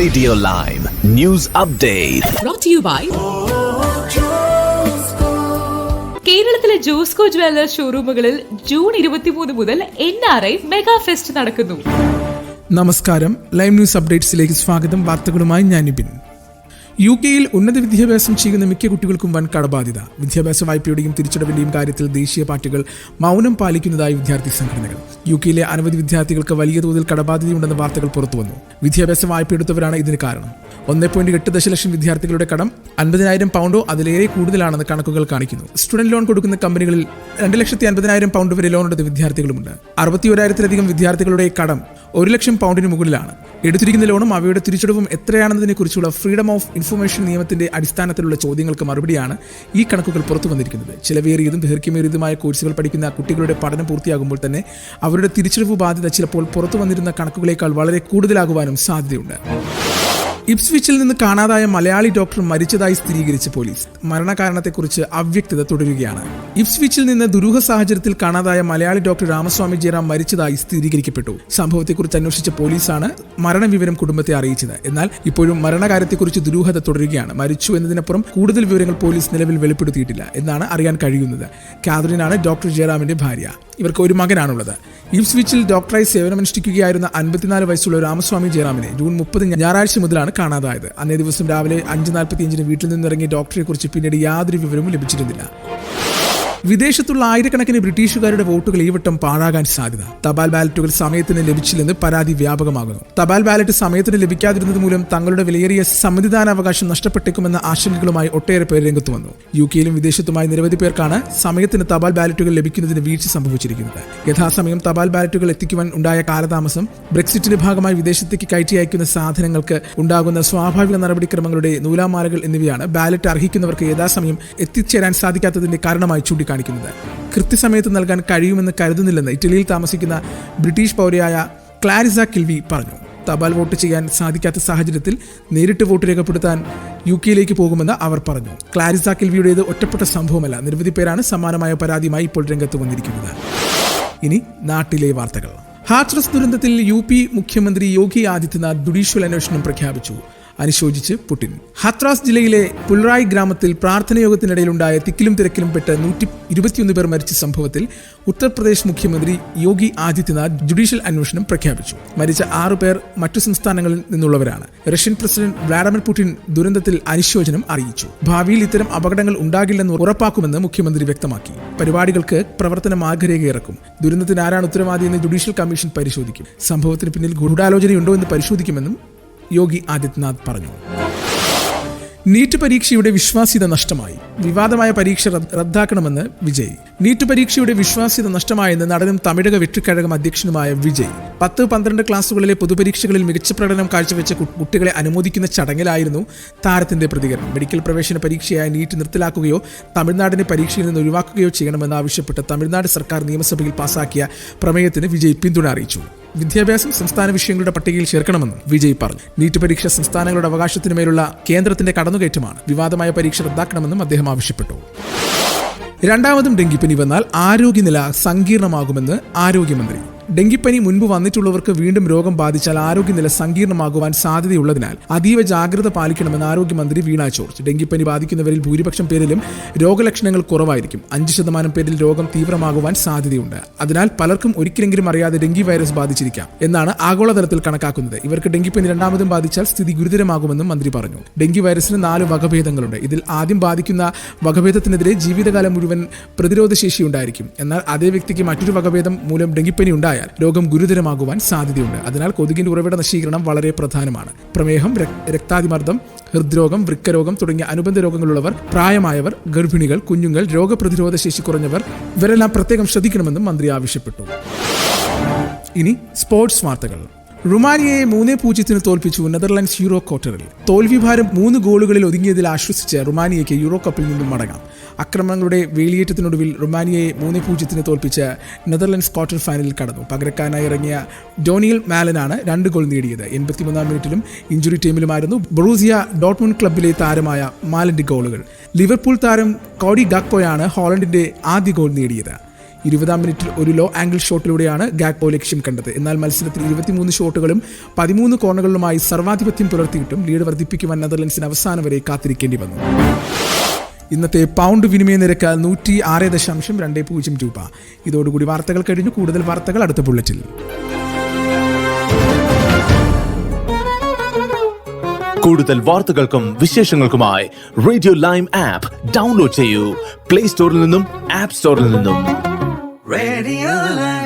Radio live news update brought to you by കേരളത്തിലെ Josco jewellers ഷോറൂമുകളിൽ June ഇരുപത്തിമൂന്ന് മുതൽ N R I mega fest നടക്കുന്നു. നമസ്കാരം. ലൈവ് ന്യൂസ് അപ്ഡേറ്റ്സിലേക്ക് സ്വാഗതം. വാർത്തകളുമായി ഞാൻ നിബിൻ യു കെയിൽ ഉന്നത വിദ്യാഭ്യാസം ചെയ്യുന്ന മിക്ക കുട്ടികൾക്കും വൻ കടബാധ്യത. വിദ്യാഭ്യാസ വായ്പയുടെയും തിരിച്ചടവിന്റെയും കാര്യത്തിൽ ദേശീയ പാർട്ടികൾ മൗനം പാലിക്കുന്നതായി വിദ്യാർത്ഥി സംഘടനകൾ. യു കെയിലെ അനവധി വിദ്യാർത്ഥികൾക്ക് വലിയ തോതിൽ കടബാധ്യതയുണ്ടെന്ന വാർത്തകൾ പുറത്തുവന്നു. വിദ്യാഭ്യാസ വായ്പയെടുത്തവരാണ് ഇതിന് കാരണം. ഒന്നേ പോയിന്റ് എട്ട് ദശലക്ഷം വിദ്യാർത്ഥികളുടെ കടം അൻപതിനായിരം പൗണ്ടോ അതിലേറെ കൂടുതലാണെന്ന് കണക്കുകൾ കാണിക്കുന്നു. സ്റ്റുഡന്റ് ലോൺ കൊടുക്കുന്ന കമ്പനികളിൽ രണ്ട് ലക്ഷത്തി അൻപതിനായിരം പൗണ്ട് വരെ ലോൺ എടുത്ത വിദ്യാർത്ഥികളുമുണ്ട്. അറുപത്തി ഒരായിരത്തിലധികം വിദ്യാർത്ഥികളുടെ കടം ഒരു ലക്ഷം പൗണ്ടിന് മുകളിലാണ്. എടുത്തിരിക്കുന്ന ലോണും അവയുടെ തിരിച്ചടവും എത്രയാണെന്നതിനെ കുറിച്ചുള്ള ഫ്രീഡം ഓഫ് ഇൻഫർമേഷൻ നിയമത്തിന്റെ അടിസ്ഥാനത്തിലുള്ള ചോദ്യങ്ങൾക്ക് മറുപടിയാണ് ഈ കണക്കുകൾ പുറത്തു വന്നിരിക്കുന്നത്. ചിലവേറിയതും ദൈർഘ്യമേറിയതുമായ കോഴ്സുകൾ പഠിക്കുന്ന കുട്ടികളുടെ പഠനം പൂർത്തിയാകുമ്പോൾ തന്നെ അവരുടെ തിരിച്ചറിവ് ബാധ്യത ചിലപ്പോൾ പുറത്തു വന്നിരുന്ന കണക്കുകളേക്കാൾ വളരെ കൂടുതലാകുവാനും സാധ്യതയുണ്ട്. ഇപ്സ്വിച്ചിൽ നിന്ന് കാണാതായ മലയാളി ഡോക്ടർ മരിച്ചതായി സ്ഥിരീകരിച്ച പോലീസ് മരണകാരണത്തെക്കുറിച്ച് അവ്യക്തത തുടരുകയാണ്. ഇപ്സ്വിച്ചിൽ നിന്ന് ദുരൂഹ സാഹചര്യത്തിൽ കാണാതായ മലയാളി ഡോക്ടർ രാമസ്വാമി ജയറാം മരിച്ചതായി സ്ഥിരീകരിക്കപ്പെട്ടു. സംഭവത്തെക്കുറിച്ച് അന്വേഷിച്ച പോലീസാണ് മരണവിവരം കുടുംബത്തെ അറിയിച്ചത്. എന്നാൽ ഇപ്പോഴും മരണകാര്യത്തെക്കുറിച്ച് ദുരൂഹത തുടരുകയാണ്. മരിച്ചു എന്നതിനപ്പുറം കൂടുതൽ വിവരങ്ങൾ പോലീസ് നിലവിൽ വെളിപ്പെടുത്തിയിട്ടില്ല എന്നാണ് അറിയാൻ കഴിയുന്നത്. കാതറിനാണ് ഡോക്ടർ ജയറാമിന്റെ ഭാര്യ. ഇവർക്ക് ഒരു മകനാണുള്ളത്. ഇപ്സ്വിച്ചിൽ ഡോക്ടറായി സേവനമനുഷ്ഠിക്കുകയായിരുന്ന അൻപത്തിനാല് വയസ്സുള്ള രാമസ്വാമി ജയറാമിനെ ജൂൺ മുപ്പത് ഞായറാഴ്ച മുതലാണ് കാണാതായത്. അന്നേ ദിവസം രാവിലെ അഞ്ച് നാൽപ്പത്തിയഞ്ചിന് വീട്ടിൽ നിന്നിറങ്ങിയ ഡോക്ടറെ കുറിച്ച് പിന്നീട് യാതൊരു വിവരവും ലഭിച്ചിരുന്നില്ല. വിദേശത്തുള്ള ആയിരക്കണക്കിന് ബ്രിട്ടീഷുകാരുടെ വോട്ടുകൾ ഈ വട്ടം പാഴാകാൻ സാധ്യത. തപാൽ ബാലറ്റുകൾ സമയത്തിന് ലഭിച്ചില്ലെന്ന് പരാതി വ്യാപകമാകുന്നു. തപാൽ ബാലറ്റ് സമയത്തിന് ലഭിക്കാതിരുന്നത് മൂലം തങ്ങളുടെ വിലയേറിയ സമ്മതിദാനാവകാശം നഷ്ടപ്പെട്ടേക്കുമെന്ന ആശങ്കകളുമായി ഒട്ടേറെ പേർ രംഗത്ത് വന്നു. യു കെയിലും വിദേശത്തുമായി നിരവധി പേർക്കാണ് സമയത്തിന് തപാൽ ബാലറ്റുകൾ ലഭിക്കുന്നതിന് വീഴ്ച സംഭവിച്ചിരിക്കുന്നത്. യഥാസമയം തപാൽ ബാലറ്റുകൾ എത്തിക്കുവാൻ ഉണ്ടായ കാലതാമസം ബ്രെക്സിറ്റിന്റെ ഭാഗമായി വിദേശത്തേക്ക് കയറ്റി അയക്കുന്ന സാധനങ്ങൾക്ക് ഉണ്ടാകുന്ന സ്വാഭാവിക നടപടിക്രമങ്ങളുടെ നൂലാമാലകൾ എന്നിവയാണ് ബാലറ്റ് അർഹിക്കുന്നവർക്ക് യഥാസമയം എത്തിച്ചേരാൻ സാധിക്കാത്തതിന്റെ കാരണമായി ചൂണ്ടിക്കാണിക്കുന്നത് കൃത്യസമയത്ത് നൽകാൻ കഴിയുമെന്ന് കരുതുന്നില്ലെന്ന് ഇറ്റലിയിൽ താമസിക്കുന്ന ബ്രിട്ടീഷ് പൗരയായ ക്ലാരിസ കിൽവി പറഞ്ഞു. തപാൽ വോട്ട് ചെയ്യാൻ സാധിക്കാത്ത സാഹചര്യത്തിൽ നേരിട്ട് വോട്ട് രേഖപ്പെടുത്താൻ യു കെയിലേക്ക് പോകുമെന്ന് അവർ പറഞ്ഞു. ക്ലാരിസ കിൽവിയുടേത് ഒറ്റപ്പെട്ട സംഭവമല്ല. നിരവധി പേരാണ് സമാനമായ പരാതിയുമായി ഇപ്പോൾ രംഗത്ത് വന്നിരിക്കുന്നത്. ഇനി നാട്ടിലെ വാർത്തകൾ. ഹാത്രസ് ദുരന്തത്തിൽ യു പി മുഖ്യമന്ത്രി യോഗി ആദിത്യനാഥ് ജുഡീഷ്യൽ അന്വേഷണം പ്രഖ്യാപിച്ചു. അനുശോചിച്ച് പുടിൻ ഹത്രാസ് ജില്ലയിലെ പുൽറായ് ഗ്രാമത്തിൽ പ്രാർത്ഥനയോഗത്തിനിടയിലുണ്ടായ തിക്കിലും തിരക്കിലും പെട്ട് നൂറ്റി ഇരുപത്തിയൊന്ന് പേർ മരിച്ച സംഭവത്തിൽ ഉത്തർപ്രദേശ് മുഖ്യമന്ത്രി യോഗി ആദിത്യനാഥ് ജുഡീഷ്യൽ അന്വേഷണം പ്രഖ്യാപിച്ചു. മരിച്ച ആറു പേർ മറ്റു സംസ്ഥാനങ്ങളിൽ നിന്നുള്ളവരാണ്. റഷ്യൻ പ്രസിഡന്റ് വ്ളാഡിമിർ പുടിൻ ദുരന്തത്തിൽ അനുശോചനം അറിയിച്ചു. ഭാവിയിൽ ഇത്തരം അപകടങ്ങൾ ഉണ്ടാകില്ലെന്ന് ഉറപ്പാക്കുമെന്ന് മുഖ്യമന്ത്രി വ്യക്തമാക്കി. പരിപാടികൾക്ക് പ്രവർത്തന മാർഗരേഖ ഇറക്കും ദുരന്തത്തിന് ആരാണ് ഉത്തരവാദിയെന്ന് ജുഡീഷ്യൽ കമ്മീഷൻ പരിശോധിക്കും. സംഭവത്തിന് പിന്നിൽ ഗൂഢാലോചനയുണ്ടോ എന്ന് പരിശോധിക്കുമെന്നും യോഗി ആദിത്യനാഥ് പറഞ്ഞു. നീറ്റ് പരീക്ഷയുടെ വിശ്വാസ്യത നഷ്ടമായി. വിവാദമായ പരീക്ഷ റദ്ദ് റദ്ദാക്കണമെന്ന് വിജയ്. നീറ്റ് പരീക്ഷയുടെ വിശ്വാസ്യത നഷ്ടമായെന്ന് നടനും തമിഴക വെട്ടിക്കഴകം അധ്യക്ഷനുമായ വിജയ്. പത്ത് പന്ത്രണ്ട് ക്ലാസ്സുകളിലെ പൊതുപരീക്ഷകളിൽ മികച്ച പ്രകടനം കാഴ്ചവെച്ച കുട്ടികളെ അനുമോദിക്കുന്ന ചടങ്ങിലായിരുന്നു താരത്തിന്റെ പ്രതികരണം. മെഡിക്കൽ പ്രവേശന പരീക്ഷയായ നീറ്റ് നിർത്തലാക്കുകയോ തമിഴ്നാടിനെ പരീക്ഷയിൽ നിന്ന് ഒഴിവാക്കുകയോ ചെയ്യണമെന്ന് ആവശ്യപ്പെട്ട് തമിഴ്നാട് സർക്കാർ നിയമസഭയിൽ പാസാക്കിയ പ്രമേയത്തിന് വിജയ് പിന്തുണ അറിയിച്ചു. വിദ്യാഭ്യാസം സംസ്ഥാന വിഷയങ്ങളുടെ പട്ടികയിൽ ചേർക്കണമെന്നും വിജയ് പറഞ്ഞു. നീറ്റ് പരീക്ഷ സംസ്ഥാനങ്ങളുടെ അവകാശത്തിനുമേലുള്ള കേന്ദ്രത്തിന്റെ കടന്നുകയറ്റമാണ് വിവാദമായ പരീക്ഷ റദ്ദാക്കണമെന്നും അദ്ദേഹം ആവശ്യപ്പെട്ടു. രണ്ടാമതും ഡെങ്കിപ്പനി വന്നാൽ ആരോഗ്യനില സങ്കീർണമാകുമെന്ന് ആരോഗ്യമന്ത്രി ഡെങ്കിപ്പനി മുൻപ് വന്നിട്ടുള്ളവർക്ക് വീണ്ടും രോഗം ബാധിച്ചാൽ ആരോഗ്യനില സങ്കീർണമാകുവാൻ സാധ്യതയുള്ളതിനാൽ അതീവ ജാഗ്രത പാലിക്കണമെന്ന് ആരോഗ്യമന്ത്രി വീണ ജോർജ്. ഡെങ്കിപ്പനി ബാധിക്കുന്നവരിൽ ഭൂരിപക്ഷം പേരിലും രോഗലക്ഷണങ്ങൾ കുറവായിരിക്കും. അഞ്ച് ശതമാനം പേരിൽ രോഗം തീവ്രമാകുവാൻ സാധ്യതയുണ്ട്. അതിനാൽ പലർക്കും ഒരിക്കലെങ്കിലും അറിയാതെ ഡെങ്കി വൈറസ് ബാധിച്ചിരിക്കാം എന്നാണ് ആഗോളതലത്തിൽ കണക്കാക്കുന്നത്. ഇവർക്ക് ഡെങ്കിപ്പനി രണ്ടാമതും ബാധിച്ചാൽ സ്ഥിതി ഗുരുതരമാകുമെന്നും മന്ത്രി പറഞ്ഞു. ഡെങ്കി വൈറസിന് നാല് വകഭേദങ്ങളുണ്ട്. ഇതിൽ ആദ്യം ബാധിക്കുന്ന വകഭേദത്തിനെതിരെ ജീവിതകാലം മുഴുവൻ പ്രതിരോധശേഷി ഉണ്ടായിരിക്കും. എന്നാൽ അതേ വ്യക്തിക്ക് മറ്റൊരു വകഭേദം മൂലം ഡെങ്കിപ്പനി ഉണ്ടായാൽ രോഗം ഗുരുതരമാകുവാൻ സാധ്യതയുണ്ട്. അതിനാൽ കൊതുകിന്റെ ഉറവിട നശീകരണം വളരെ പ്രധാനമാണ്. പ്രമേഹം രക്- രക്താതിമർദ്ദം ഹൃദ്രോഗം വൃക്കരോഗം തുടങ്ങിയ അനുബന്ധ രോഗങ്ങളുള്ളവർ പ്രായമായവർ ഗർഭിണികൾ കുഞ്ഞുങ്ങൾ രോഗപ്രതിരോധ ശേഷി കുറഞ്ഞവർ ഇവരെല്ലാം പ്രത്യേകം ശ്രദ്ധിക്കണമെന്നും മന്ത്രി ആവശ്യപ്പെട്ടു. ഇനി സ്പോർട്സ് വാർത്തകൾ. റുമാനിയയെ മൂന്നേ പൂജ്യത്തിന് തോൽപ്പിച്ചു നെതർലാൻഡ്സ് യൂറോ ക്വാർട്ടറിൽ. തോൽവി ഭാരം മൂന്ന് ഗോളുകളിൽ ഒതുങ്ങിയതിൽ ആശ്വസിച്ച് റുമാനിയയ്ക്ക് യൂറോ കപ്പിൽ നിന്നും മടങ്ങാം. ആക്രമണങ്ങളുടെ വേലിയേറ്റത്തിനൊടുവിൽ റുമാനിയയെ മൂന്നേ പൂജ്യത്തിന് തോൽപ്പിച്ച് നെതർലാൻഡ്സ് ക്വാർട്ടർ ഫൈനലിൽ കടന്നു. പകരക്കാരനായി ഇറങ്ങിയ ഡോണിയൽ മാലനാണ് രണ്ട് ഗോൾ നേടിയത്. എൺപത്തിമൂന്നാം മിനിറ്റിലും ഇഞ്ചുറി ടീമിലുമായിരുന്നു ബ്രൂസിയ ഡോട്ട്മുൺ ക്ലബിലെ താരമായ മാലന്റെ ഗോളുകൾ. ലിവർപൂൾ താരം കോഡി ഗക്കോയാണ് ഹോളണ്ടിന്റെ ആദ്യ ഗോൾ നേടിയത്. ഇരുപതാം മിനിറ്റിൽ ഒരു ലോ ആംഗിൾ ഷോട്ടിലൂടെയാണ് ഗാക്പോ ലക്ഷ്യം കണ്ടത്. എന്നാൽ മത്സരത്തിൽ ഇരുപത്തിമൂന്ന് ഷോട്ടുകളും പതിമൂന്ന് കോണുകളിലുമായി സർവാധിപത്യം പുലർത്തിയിട്ടും ലീഡ് വർദ്ധിപ്പിക്കുവാൻ നെതർലൻഡ്സിന് അവസാനം വരെ കാത്തിരിക്കേണ്ടി വന്നു. ഇന്നത്തെ പൗണ്ട് വിനിമയ നിരക്ക് നൂറ്റി ആറ് ദശാംശം രണ്ട് പൂജ്യം രൂപ. ഇതോടുകൂടി വാർത്തകൾ കഴിഞ്ഞു. കൂടുതൽ വാർത്തകൾ അടുത്ത ബുള്ളറ്റിൽ കൂടുതൽ വാർത്തകൾക്കും വിശേഷങ്ങൾക്കുമായി റേഡിയോ ലൈം ആപ്പ് ഡൗൺലോഡ് ചെയ്യൂ. പ്ലേ സ്റ്റോറിൽ നിന്നും ആപ്പ് സ്റ്റോറിൽ നിന്നും. Radio Land.